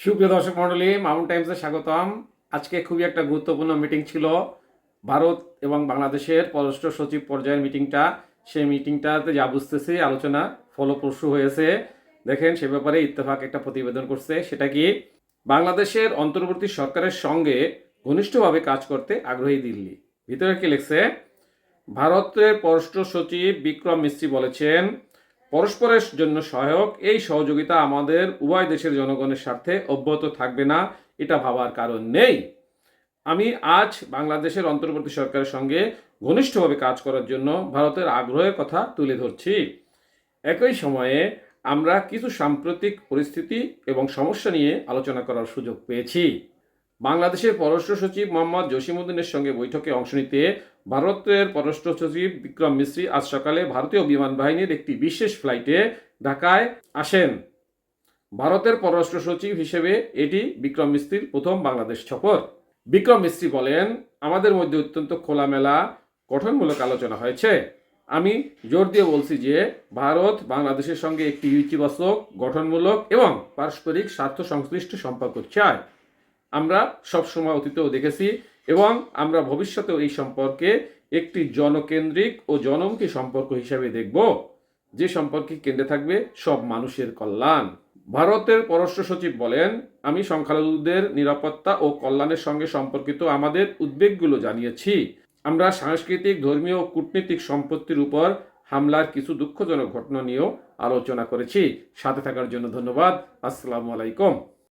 সুপ্রিয় দর্শক মণ্ডলী মাউন্ট টাইমসে স্বাগতম। আজকে খুবই একটা গুরুত্বপূর্ণ মিটিং ছিল। ভারত এবং বাংলাদেশের পররাষ্ট্র সচিব পর্যায়ের মিটিংটা সেই মিটিংটাতে যা বুঝতেছি, আলোচনা ফলপ্রসূ হয়েছে। দেখেন, সে ব্যাপারে ইত্তেফাক একটা প্রতিবেদন করছে। সেটা কি? বাংলাদেশের অন্তর্বর্তী সরকারের সঙ্গে ঘনিষ্ঠভাবে কাজ করতে আগ্রহী দিল্লি। ভিতরে কি লিখছে? ভারতের পররাষ্ট্র সচিব বিক্রম মিস্ত্রি বলেছেন পরস্পরের জন্য সহায়ক। এই সহযোগিতা আমাদের উভয় দেশের জনগণের স্বার্থে অব্যাহত থাকবে না, এটা ভাবার কারণ নেই। আমি আজ বাংলাদেশের অন্তর্বর্তী সরকারের সঙ্গে ঘনিষ্ঠভাবে কাজ করার জন্য ভারতের আগ্রহের কথা তুলে ধরছি। একই সময়ে আমরা কিছু সাম্প্রতিক পরিস্থিতি এবং সমস্যা নিয়ে আলোচনা করার সুযোগ পেয়েছি। বাংলাদেশের পররাষ্ট্র সচিব মোহাম্মদ জসিমুদ্দিনের সঙ্গে বৈঠকে অংশ নিতে ভারতের পররাষ্ট্র সচিব বিক্রম মিশ্রি আজ সকালে ভারতীয় বিমান বাহিনীর একটি বিশেষ ফ্লাইটে ঢাকায় আসেন। ভারতের পররাষ্ট্র সচিব হিসেবে এটি বিক্রম মিস্ত্রির প্রথম বাংলাদেশ সফর। বিক্রম মিস্ত্রি বলেন, আমাদের মধ্যে অত্যন্ত খোলামেলা, গঠনমূলক আলোচনা হয়েছে। আমি জোর দিয়ে বলছি যে, ভারত বাংলাদেশের সঙ্গে একটি ইতিবাচক, গঠনমূলক এবং পারস্পরিক স্বার্থ সংশ্লিষ্ট সম্পর্ক চায়। আমরা সবসময় অতীতেও দেখেছি এবং আমরা ভবিষ্যতেও এই সম্পর্কে একটি জনকেন্দ্রিক ও জনমুখী সম্পর্ক হিসাবে দেখব। যে সম্পর্কে কেন্দ্রে থাকবে? সব মানুষের কল্যাণ। ভারতের পররাষ্ট্র সচিব বলেন, আমি সংখ্যালঘুদের নিরাপত্তা ও কল্যাণের সঙ্গে সম্পর্কিত আমাদের উদ্বেগগুলো জানিয়েছি। আমরা সাংস্কৃতিক, ধর্মীয় ও কূটনীতিক সম্পত্তির উপর হামলার কিছু দুঃখজনক ঘটনা নিয়েও আলোচনা করেছি। সাথে থাকার জন্য ধন্যবাদ। আসসালামু আলাইকুম।